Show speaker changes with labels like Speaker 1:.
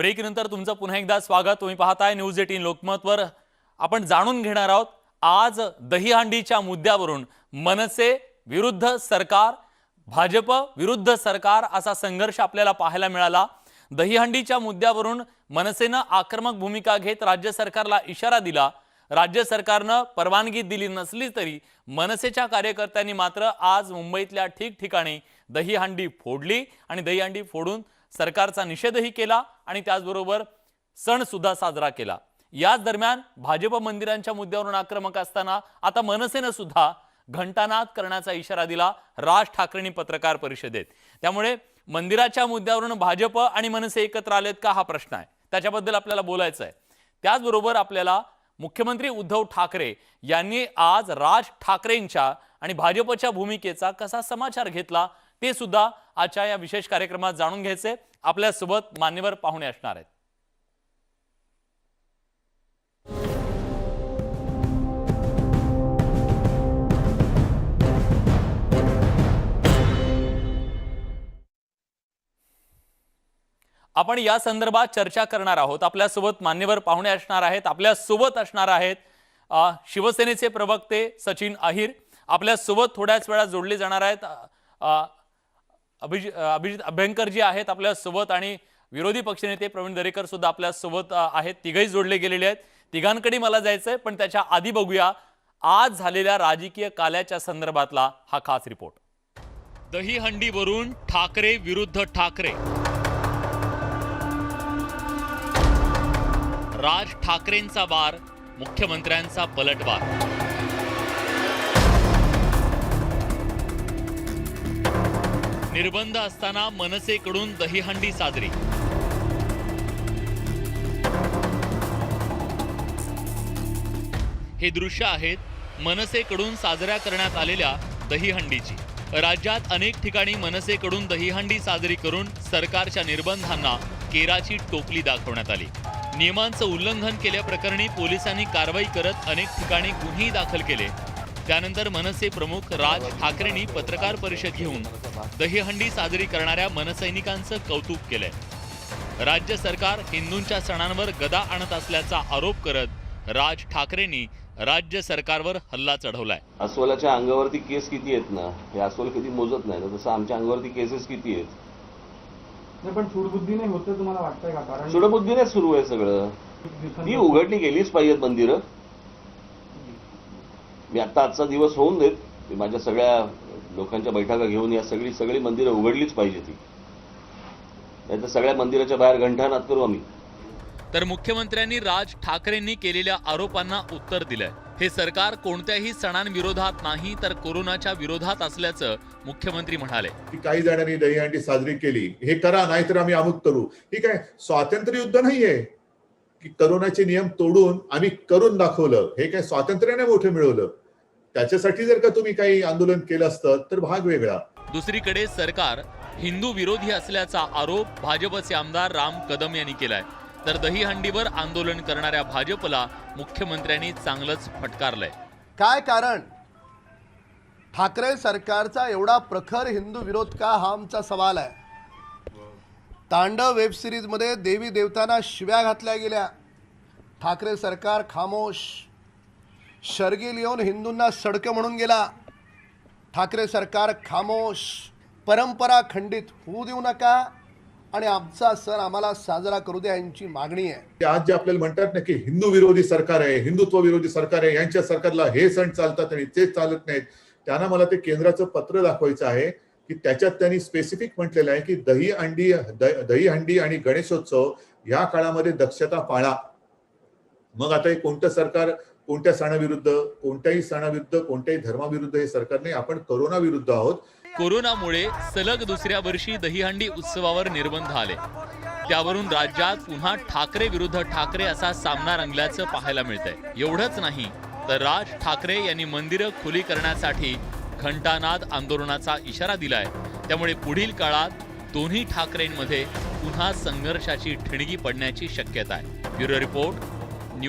Speaker 1: ब्रेकनंतर तुमचं पुन्हा एकदा स्वागत. तुम्ही पाहताय न्यूज एटीन लोकमतवर. आपण जाणून घेणार आहोत आज दहीहंडीच्या मुद्द्यावरून मनसे विरुद्ध सरकार भाजप विरुद्ध सरकार असा संघर्ष आपल्याला पाहायला मिळाला. दहीहंडीच्या मुद्द्यावरून मनसेनं आक्रमक भूमिका घेत राज्य सरकारला इशारा दिला. राज्य सरकारनं परवानगी दिली नसली तरी मनसेच्या कार्यकर्त्यांनी मात्र आज मुंबईतल्या ठिकठिकाणी दहीहंडी फोडली आणि दहीहंडी फोडून सरकारचा निषेधही केला आणि त्याचबरोबर सण सुद्धा साजरा केला. याच दरम्यान भाजप मंदिरांच्या मुद्द्यावरून आक्रमक असताना आता मनसेनं सुद्धा घंटानाद करण्याचा इशारा दिला राज ठाकरेंनी पत्रकार परिषदेत. त्यामुळे मंदिराच्या मुद्द्यावरून भाजप आणि मनसे एकत्र आलेत का हा प्रश्न आहे. त्याच्याबद्दल आपल्याला बोलायचं आहे. त्याचबरोबर आपल्याला मुख्यमंत्री उद्धव ठाकरे यांनी आज राज ठाकरेंच्या आणि भाजपच्या भूमिकेचा कसा समाचार घेतला ते सुद्धा आजच्या या विशेष कार्यक्रमात जाणून घ्यायचे. आपल्यासोबत मान्यवर पाहुणे असणार आहेत. आपण या संदर्भात चर्चा करणार आहोत. आपल्यासोबत मान्यवर पाहुणे असणार आहेत. आपल्यासोबत असणार आहेत शिवसेनेचे प्रवक्ते सचिन अहिर. आपल्यासोबत थोड्याच वेळा जोडले जाणार आहेत अभिजित अभिजित अभ्यंकर जी आहेत आपल्यासोबत आणि विरोधी पक्षनेते प्रवीण दरेकर सुद्धा आपल्यासोबत आहेत. तिघही जोडले गेलेले आहेत. तिघांकडे मला जायचंय पण त्याच्या आधी बघूया. आज झालेल्या राजकीय काल्याच्या संदर्भातला हा खास रिपोर्ट. दहीहंडीवरून ठाकरे विरुद्ध ठाकरे. राज ठाकरेंचा वार मुख्यमंत्र्यांचा पलटवार. निर्बंध असताना मनसेकडून दहीहंडी साजरी. हे दृश्य आहेत मनसेकडून साजऱ्या करण्यात आलेल्या दहीहंडीची. राज्यात अनेक ठिकाणी मनसेकडून दहीहंडी साजरी करून सरकारच्या निर्बंधांना केराची टोपली दाखवण्यात आली. नियमांचं उल्लंघन केल्याप्रकरणी पोलिसांनी कारवाई करत अनेक ठिकाणी गुन्हेही दाखल केले. त्यानंतर मनसे प्रमुख राज ठाकरेंनी पत्रकार परिषद घेऊन दहीहंडी साजरी करणाऱ्या मनसैनिकांचं कौतुक केलंय. राज्य सरकार हिंदूंच्या सणांवर गदा आणत असल्याचा आरोप करत राज ठाकरेंनी राज्य सरकारवर हल्ला चढवलाय.
Speaker 2: अस्वलाच्या अंगावरती केस किती आहेत ना? हे अस्वल कधी मोजत नाही ना? तसं आमच्या अंगावरती केसेस किती आहेत?
Speaker 3: पण सूडबुद्धीने होतं तुम्हाला वाटतंय का? कारण
Speaker 2: सुडबुद्धीने सुरू आहे सगळं. ती उघडली गेलीच पाहिजेत मंदिरं. मी आता आजचा दिवस होऊन देत मी माझ्या सगळ्या लोकांच्या बैठका घेऊन या सगळी सगळी मंदिरं उघडलीच पाहिजे ती. नाही तर सगळ्या मंदिराच्या बाहेर घंटानाद करू आम्ही.
Speaker 1: तर मुख्यमंत्र्यांनी राज ठाकरेंनी केलेल्या आरोपांना उत्तर दिलंय. हे सरकार कोणत्याही सणांविरोधात नाही तर कोरोनाच्या विरोधात असल्याचं मुख्यमंत्री म्हणाले.
Speaker 4: की काही जणांनी दहीहंडी साजरी केली हे करा नाहीतर आम्ही अमुक करू. ठीक आहे स्वातंत्र्य युद्ध नाहीये. की करोनाचे नियम तोडून आम्ही करून दाखवलं हे काय स्वातंत्र्याने मोठं मिळवलं. त्याच्यासाठी जर का तुम्ही काही आंदोलन केलं असतं तर भाग वेगळा.
Speaker 1: दुसरीकडे सरकार हिंदू विरोधी असल्याचा आरोप भाजपचे आमदार राम कदम यांनी केलाय. तर दहीहंडीवर आंदोलन करणाऱ्या भाजपला मुख्यमंत्र्यांनी चांगलंच फटकारलंय.
Speaker 5: काय कारण? ठाकरे सरकारचा एवढा प्रखर हिंदू विरोध का हा आमचा सवाल आहे? तांडव वेब सिरीजमध्ये देवी देवतांना शिव्या घातल्या गेल्या. ठाकरे सरकार खामोश. शर्गी लिहून हिंदूंना सडकं म्हणून गेला. ठाकरे सरकार खामोश परंपरा खंडित होऊ देऊ नका आणि आमचा सण आम्हाला साजरा करू द्या यांची मागणी आहे.
Speaker 4: आज जे आपल्याला म्हणतात ना की हिंदू विरोधी सरकार आहे हिंदुत्व विरोधी सरकार आहे यांच्या सरकारला हे सण चालतात आणि ते चालत नाहीत त्यांना मला ते केंद्राचं पत्र दाखवायचं आहे की त्याच्यात त्यांनी स्पेसिफिक म्हटलेलं आहे की दही अंडी द- दहीहंडी आणि गणेशोत्सव या काळामध्ये दक्षता पाळा. मग आता हे कोणतं सरकार कोणत्या सणाविरुद्ध कोणत्याही सणाविरुद्ध कोणत्याही धर्माविरुद्ध हे सरकार नाही आपण करोना विरुद्ध आहोत.
Speaker 1: कोरोनामुळे सलग दुसऱ्या वर्षी दहीहंडी उत्सवावर निर्बंध आले. त्यावरून राज्यात पुन्हा ठाकरे विरुद्ध ठाकरे असा सामना रंगल्याचं पाहायला मिळतंय. एवढंच नाही तर राज ठाकरे यांनी मंदिरं खुली करण्यासाठी घंटानाद आंदोलनाचा इशारा दिलाय. त्यामुळे पुढील काळात दोन्ही ठाकरेंमध्ये पुन्हा संघर्षाची ठिणगी पडण्याची शक्यता आहे. Bureau report